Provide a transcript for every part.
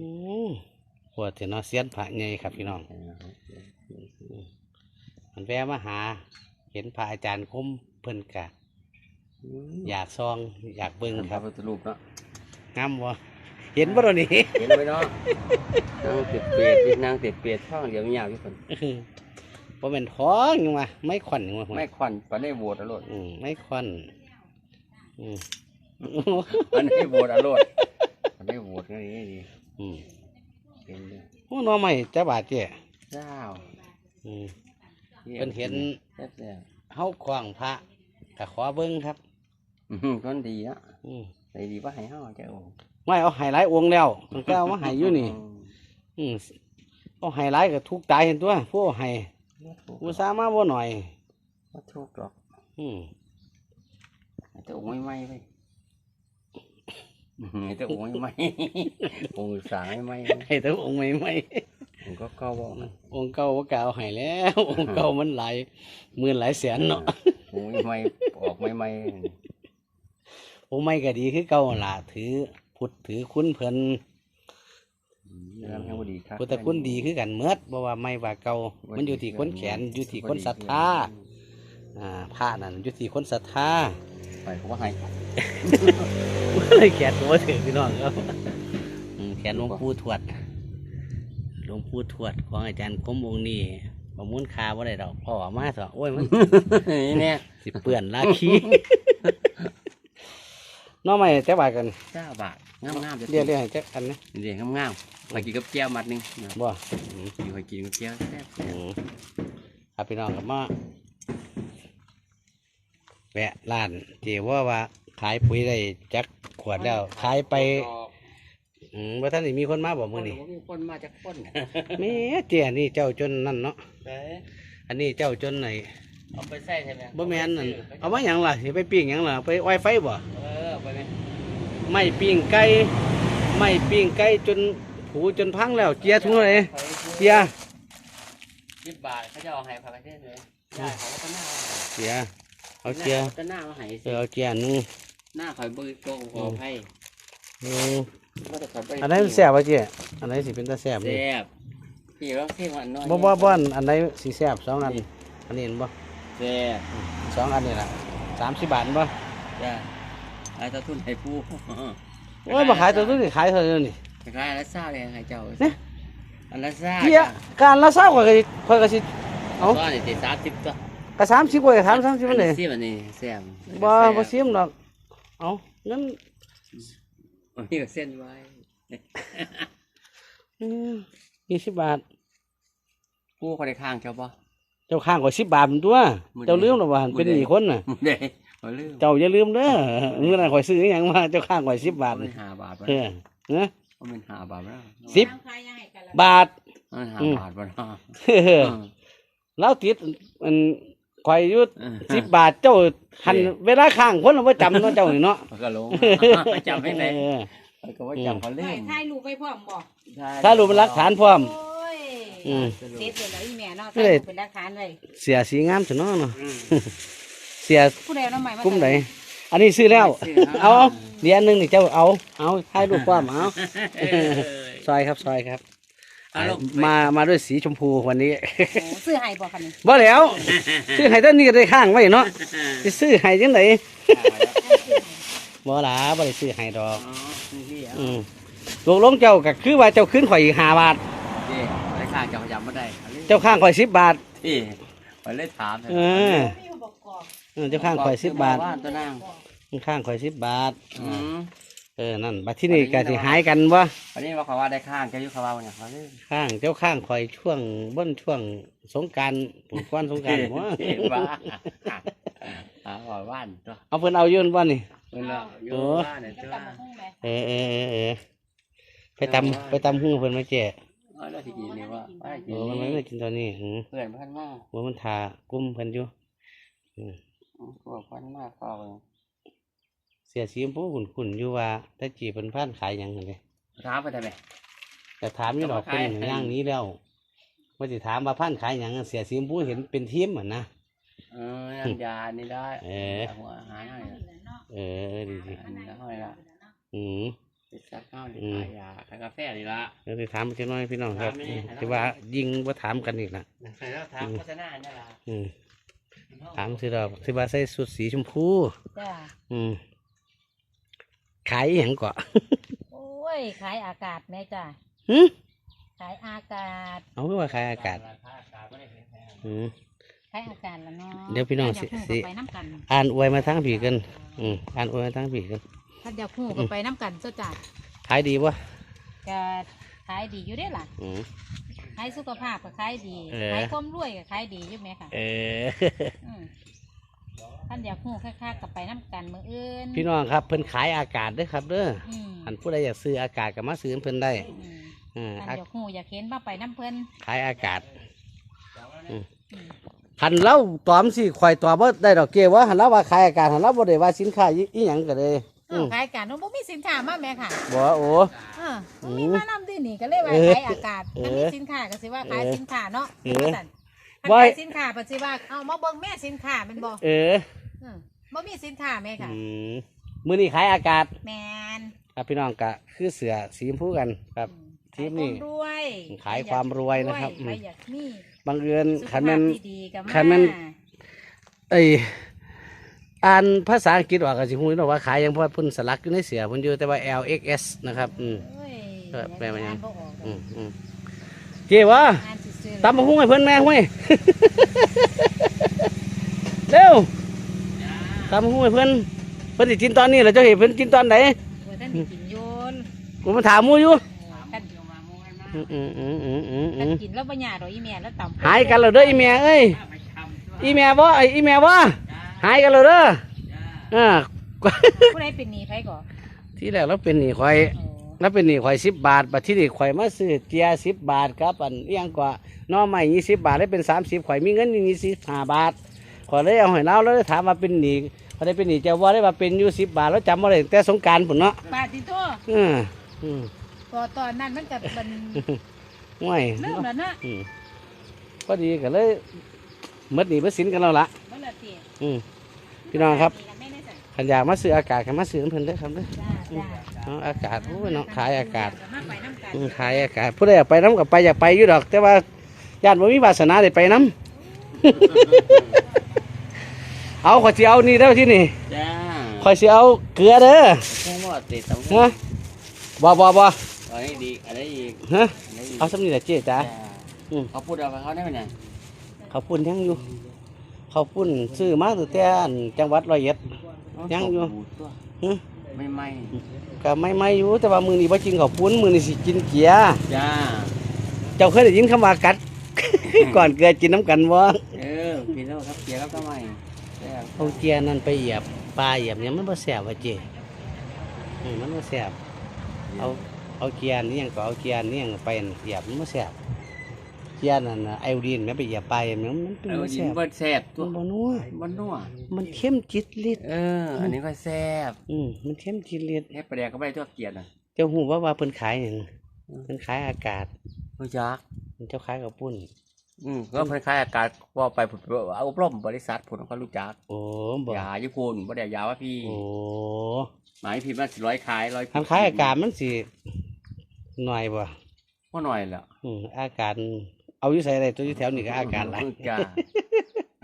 อืมหัวเถนอเสียนพระใหญ่ครับพี่น้องมันแวะมาหา เห็นพระอาจารย์คมเพิ่นกะ อยากซอง อยากเบิ่งคครัรับบพระรูปเนาะงามบ่เห็นบ่ตรงนี้ เห็นไหมเนาะนางติดเปียดนางติดเปียดท่องเดี๋ยวยาวที่คนบ่แม่นท้องยังว่าไม่ขวัญยังว่าไม่ควันปานได้โบดอรรถอืมไม่ขวัญอืมปานได้โบดอรรถ ปานได้โบดนี่ดีอืมเป็นเด้อโอ้หน้อใหม่จะบาดเจ้เจ้าอืมเพิ่นเห็นแซ่บแซ่บเฮาขวางพระก็ขอเบิ่งครับ อื้อหือคนดีเนาะอืมใจดีว่าให้เฮาเจ้าไม่เอาไฮไลท์องค์แล้วมันก็เอามาให้อยู่นี่ อืมเอาไฮไลท์ก็ทุกตายเห็นตัวผู้เอาให้บ่ถูกอุตส่าห์มาบ่หน่อย บ่ถูกหรอกอืม แต่องค์ไม่ไหม้ไป อื้อหือแต่องค์ไม่ไหม้องค์สางไม่ไหม้ให้แต่องค์ใหม่ใหม่องค์ก็เก่าบ่ๆองค์เก่าบ่กล้าเอาให้แล้ว องค์เก่ามันหลายหมื่นหลายแสนเนาะองค์ไม่ไหม้ออกไม่ไหม้องค์ใหม่ก็ดีคือเก่าล่ะถือพุทธถือคุณเพิ่นเรื่องแห่งบ่ดีครับพุทธคุณดีคือกันเมิดบ่ว่าไม่ว่าเก่ามันอยู่ที่คนแขนอยู่ที่คนศรัทธาอ่าพระนั่นอยู่ที่คนศรัทธาไปเขาว่าให้ เลยแขนตัวถึงพี่น้องครับอืมแขนหลวงปู่ทวดหลวงปู่ทวดของอาจารย์คมองค์นี้ประมูลคาว่าได้ดอกพ่อเอามาสอะโอ้ยมันนี่เนี่ยสิเปื่อนลาคีน้องใหม่แต่บาทกันเจ้าบาทงามงามเรียกเรียกให้จักอันนะเรียกงามงามไปกินกับแก้วมัดหนึงนะบ่อืมอยู่ไปกินกับแก้วแซ่บอืมครับพี่น้องกับมาแวะร้านเจว่าว่าขายปุ๋ยได้จัก ขวดแล้วขายไปอืมว่าท่านนี่มีคนมาบอกมือนี่มีคนมาจากคนแม่เจียนี่เจ้าจนนั่นเนาะเด้อันนี้เจ้าจนไหนเอาไปใส่ใช่ไหมบ่แม่นนั่นเอามาหยังล่ะสิไปปิ้งหยังล่ะไปไวไฟบ่เออไปไหมไม่ปิ้งไก่ไม่ปิ้งไก่จนผูจนพังแล้วเจียถุงเลยเจียสิบบาทเขาจะเอาให้พาไปเทศเลยได้เขาก็หน้าเจียเอาเจียก็หน้ามาให้เออเอาเจียหนึง หน้าคอยบือโกงขอให้อืมก็จะคอยไปอันไหนมันแซ่บวะเจียอันไหนสิเป็นตาแซ่บนี่แซ่บพี่ร้องเพลงวันน้อยบ่บ่บ่อันอันไหนสิแซ่บสองอันอันนี้เห็นบ่แซ่บสองอันนี่ล่ะสามสิบบาทบ่จ้าขายตะทุนให้ผู้โอ้ยบ่ขายตัวนี้ขายเท่านี้นี่ ขายอันละซ่าเลยให้เจ้าเนี่ย อันละซ่าเจียการละเศร้าข่อยก็สิข่อยก็สิเอาซ่าเนี่ยติดสามสิบก็ก็สามสิบกว่าถามสามสิบมันเลยสิมันนี่แซ่บบ่บ่ซิมดอก เอางั้นมันมีเส้นไว้ยี่สิบบาทผู้คนในข้างเจ้าบ่เจ้าข้างกว่าสิบบาทมันตัว เจ้าลืมหรือว่ามื้อใดเป็นหนีคนน่ะเด้เอาลืมเจ้าอย่าลืมเด้อเมื่อนั้นข่อยซื้ออย่างมาเจ้าข้างกว่าสิบบาทมันน่ะห้าบาทบ่เออนอะมันห้าบาทบ่สิบบาทมันห้าบาทบ่เนาะเออแล้วติดมัน ข่อยอยุดเออสิบบาทเจ้าหันเวลาข้างคนเราบ่จำเนาะเจ้านี่เนาะมันก็ลงจำไม่ได้เออมันก็ว่าจำเขาลืถ่ายมถ่ายรูปไปพร้อมบ่ถ้ารู้เป็นหลักฐานพร้อม โอ้ยอืม เด็ดเลยแล้วอีแม่เนาะไม่ถ่ายได้รูปเป็นหลักฐานเลยเสียสีงามซะเนาะเนาะอืมเสียผู้ใดเอาน้ำใหม่มากุ้มไหนอันนี้ซื้อแล้วซื้อเอาแล้วเหรียญหนึงนี่เจ้าเอาเอาถ่ายรูปความเอา เออ ซอยครับซอยครับเอาลงไป มามาด้วยสีชมพูวันนี้โอ้ซื้อให้บ่คันนี้บ่แล้ว ซื้อให้ต้นนี้ก็ได้ข้างไว้เนาะจะซื้อให้จังไดบ่ล่ะบ่ได้ซื้อให้ดอกอ๋อนี่อะอืมตกลงเจ้าก็คือว่าเจ้าขึ้นข่อยอีก5บาทนี่ไปข้างเจ้าจำไม่ได้เอาลืมเจ้าข้างข่อย10บาทที่ไปเล่นถามเออมีอุปกรณ์เออเจ้าข้างข่อย10บาทว่านตัวนางข้างข่อย10บาท อืมเออนั่นบัดที่นี่ก็สิหายกันบ่วันนี้ว่าเขาว่าได้ข้างแกอยุเขาว่าเนี่ยเขาเล่นข้างเจ้าข้างข่อยช่วงเบิ้นช่วงสงกรารผมกวนสงกรารบ่บ้าอ่าว่าว่านตัวเอาเพิ่นเอาอยืนบ่นี่เพิ่นละโยนว่านเนี่ยจะตัวกลับมาหุ้งไหมเออเออเออเออไปตำไปตำหูเพิ่นมาแจ้เอาแล้วที่กินนี่ว่าว่ากิโอ้นมันไม่นี่ได้กินตอนนี้หือเพื่อนพันมากว่ามันทากุ้มเพิ่นอยู่พวกพันมากเฝ้าเลย เสียสีชมพูขุ่นๆอยู่ว่าถ้าจีบเพิ่นพานขายหยังหั่นเด้ถามไปได้ไหมแต่ถามอยู่ดอกเอามาเพิ่นขายย่างหนี้แล้วว่าสิถามว่าพานขายหยังเสียสีชมพูเห็นเป็นทีมอะนะ เออน้ำยานี่ได้เออ หัวอาหารให้นั่นแหละเนาะเออดีดีอันนี้ห้อยละอืมบริษัทเข้าอืม ขายยาขายกาแฟนี่ละ เดี๋ยวไปถามจังน้อยพี่น้องครับถามแม่อืมถามที่ว่ายิงว่าถามกันอีกนะใครแล้วถามโฆษณาเนี่ยละอืมถามสิเราที่ว่าใส่สุดสีชมพู จ้าอืม ขายอหย่างก่อโอ้ย ขายอากาศแม่จ้าหึขายอากาศ เอาคือว่าขายอากาศราคาอากาศไม่ได้แพงอืม ขายอากาศละเนาะเดี๋ยวพี่น้องสิ ถ้าสิอยากฮู้ก็ไปน้ำกันอ่านอวยมาทั้งผีกันอืมอ่านอวยมาทั้งผีกันถ้าอยากฮู้ก็ไปน้ำกันเจ้าจ้าขายดีวะก็ขายดีอยู่เด้ล่ะอืม ขายสุขภาพก็ขายดีเออ ขายความรวยก็ขายดีอยู่ไหมค่ะเออ อืม ท่านอยากฮู้ค่าๆกับไปน้ำกันมืออื่นพี่น้องครับเพิ่นขายอากาศเด้วยครับเด้ออืมอันผู้ใดอยากซื้ออากาศก็มาซื้อเพิ่นได้อืมอ่าท่านอยากฮู้อยากเห็นมาไปน้ำเพิ่นขายอากาศอืมหันเล่าตอมสิข่อยตอบว่าได้ดอกเกว่าหันเล่าว่าขายอากาศหันเล่าบ่ได้ว่าสินค้าอีอีหยังก็เลยเออขายอากาศน้องบ่มีสินค้ามาแม่ค่ะบ่โอ้ เออบ่มีมานำที่นี่ก็เลยว่าเออขายอากาศเออถ้ามีสินค้าก็สิว่าขายเออสินค้าเนาะเออว่าซั่นถ้าไว้ขายสินค้าปัจจุบันเอามาเบิ่งแม่สินค้าแมันบ่เออเออบ่มีสินค้าแม่ค่ะ อืมมื้อนี้ขายอากาศ แมนครับพี่น้องก็คือเสือสีชมพูกันครับ อืมทีมนี่ขายความรวยขายความรวยนะครับใครอยากมีบางเอิญสุขคันภาแม่พน ที่ดีก็มาคันแม่นเอ้ยอ่านภาษาอังกฤษว่าก็สิฮู้เนาะว่าขายหยังเพราะว่าเพิ่นสลักอยู่ในเสือเพิ่นอยู่แต่ว่า LXS นะครับอืม โอ้ยเออแปลว่าหยัง อ่นบ่ออกอืมอืมเจ้วะอ่านซื่อๆตำบักหุ่งให้เพิ่นแม่ห้วย เร็ว ตำบักหุ่งให้เพิ่นเพิ่นสิกินตอนนี้เหรอเจ้าเห็นเพิ่นกินตอนไหนโอ้ยท่านสิกินโยนผมมาถามหมูอยู่ท่านอืมอืมอืมอืมอืมอืท่านมกินแล้วบ่หยาดอกอีแม่แล้วต่ำหายกันแล้วเด้ออีแม่เอ้ยอีแม่บ่ไอยอีแม่บ่หายกันแล้วเด้ออ่าผู้ใดเป็นหนี้ไผก่อที่แรกเราเป็นหนี้ข่อยโอ้แล้วเป็นหนี้ข่อยสิบบาทบัดที่นี่ข่อยมาซื้อเจียสิบบาทครับอันเอียงกว่าหน้อใหม่ยี่สิบบาทได้เป็นสามสิบข่อยมีเงินอยู่ยี่สิบห้าบาท ข่อยเลยเอาให้เราแล้วเลยถามว่าเป็นหนี้เขาได้เป็นหนี้เจ้าว่าได้ว่าเป็นอยู่สิบบาทแล้วจำว่าได้ตั้งแต่สงกรารผุนเนาะบาดติโตอืมอืมพอตอนนั้นมันก็เป็นง่วยเริ่มแล้วนะอืมพอดีก็เลยหมดหนี้เบิดสินกันแล้วล่ะบ่ละติอืม พี่น้องครับ แม่ได้สั่นขันอยากมาซื้ออากาศขันมาซื้อน้ำเพิ่นเด้อครับเด้อจ้าจ้าเอาอากาศโอ้ยเนาะขายอากาศมาไปน้ำกันอืมขายอากาศผู้ใดอยากไปน้ำกับไปอยากไปอยู่ดอก แต่ว่าญาติบ่มีวาสนาได้ไปน้ำ เอาขอยสิเอานี่เด้อที่นี่จ้าขอยสิเอาเกลือเด้อคงว่าติดสองฮะบ่บ่บ่อันนี้ดีอันนี้อีกฮะอันนี้อีกเอาสำนี่แหละเจ๊จ้าอืมเขาพูดเอาไปเขาได้ไหมเนี่ยเขาวปุ้นยังอยู่ เขาวปุ้นซื้อมาตั้งแต่อันจังหวัดร้อยเอ็ด ยังอยู่ตัวหึไม่ไหมก็ไม่ไม่อยู่แต่ว่ามือนี้บ่กินข้าวปุ้นมือนี้สิกินเกียร์จ้าเจ้าเคยได้ยินคำว่ากัด ก่อนเกลือกินน้ำกันบ่เออกินแล้วครับเกียร์แล้วก็ไม่แซ่บ เอาเกียร์นั่นไปเหยียบปลาเหยียบเนี่ยมันบ่แซ่บว่าเจ๊อืมมันบ่แซ่บเอาเอาเกียร์นี่ยังก็เอาเกียร์นี่ยังไปเหยียบมันบ่แซ่บเกียร์นั่นน่ะไอโอดีนแม่ไปเหยียบไปมันมันเป็นเออบ่ยิแซ่นบว่าแซ่บตัวมันบ่นัวมันนัวมันเข้มจิตลิดเออ อันนี้ก็แซ่บอืมมันเข้มจิตลิดเฮ็ดปลาแดกก็ไม่ได้ตัวเกียร์น่ะเจ้าหูว่าว่าเพิ่นขายหยังเพิ่นขายอากาศ รู้จักเจ้าขายกับปุ้น อืมก็คล้ายๆอากาศว่าไปผุดเอาอบรมบริษัทผุดก็รู้จักโอ้บ่ยาญี่ปุ่นบ่ได้ยาว่าพี่โอ้หมายพี่มาสิร้อยขายร้อยทางขายอากาศมันสิหน่อยบ่ก็หน่อยแหละอืมอากาศเอาอยู่ใส่ได้ตัวอยู่แถวนี้ก็อากาศหลายจ้า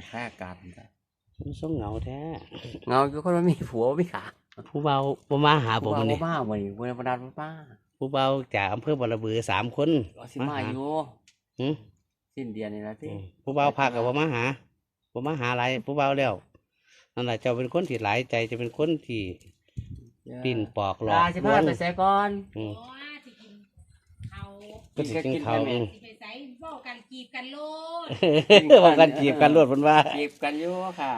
แค่อากาศจ้ะมันส่งเหงาแท้เงาอยู่คนว่ามีผัวมีขาผู้เบาบ่มาหาผมผัวนี่บ้าบ่นี่เวลาบรรดาบ้าผู้เบาจากอำเภอบรบือสามคนก็สิมาอยู่หืม สิ้นเดือนนี่นะพี่ผู้เบาพากับบ่มาหาบ่มาหาอะไรผู้เบาแล้วนั่นแหละเจ้าเป็นคนที่หลายใจจะเป็นคนที่ปิ่นปอกหลอกลาสิพาไปใส่ก่อนอืมโอ้ยสิกินเขาก็สิกินข้าวอืมสิไปใส่เว้ากันกีบกันโลดว่ากันจีบกันรวดเพิ่นว่าจีบกันอยู่ค่ะ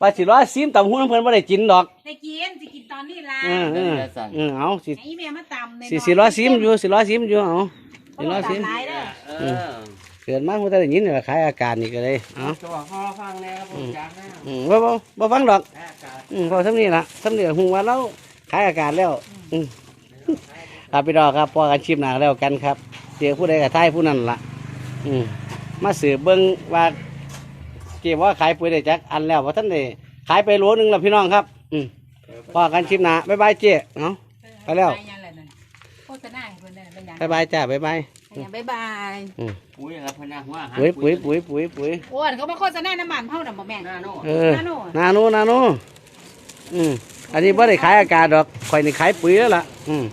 ว่าสิรอซิมตำหูน้ำเพิ่นบ่ได้กินดอกได้กินสิกินตอนนี้ล่ะเออเออเออเอาสิไอ้แม่มาตำในสิสิรอซิมอยู่สิรอซิมอยู่เอาสิรอซิมหลายเด้อเออเกิดมาบ่ได้ยินนี่ล่ะขายอาการนี่ก็เลยเอาจะบอกพ่อฟังแน่ครับผมจักนะอืมบ่บ่บ่ฟังดอกแค่อากาศอืมพอสำนี้ละสำนี้หูว่าเราขายอากาศแล้ว อืมครับพี่ดอกครับพอกันชิมหนาแล้วกันครับเจอผู้ใดกับท้ายผู้นั้นละอืมมาสืบเบิ้งว่าเกี่ว่าขายปุ๋ยได้จักอันแล้วว่าท่านได้ขายไปโหลหนึงแล้วพี่น้องครับ อืมพอกันชิมหนาบ๊ายบายเจ๊เนาะไปแล้วยังล่ะนั่นษณาให้เพิ่นได้เป็นหยัง บ๊ายบายจ้าบ๊ายบาย ให้หยังบ๊ายบายปุ๋ยครับพนักหัวอาหารปุ๋ยปุ๋ยปุ๋ยปุ๋ยปุ๋ยโอ้ยเขามาโฆษณาน้ำมันเฮาน่ะบ่แม่นหน้าโน่เออนาโน่นาโนนาโนอืมอันนี้บ่ได้ขายอากาศดอกข่อยนี่ขายปุ๋ยแล้วล่ะอืม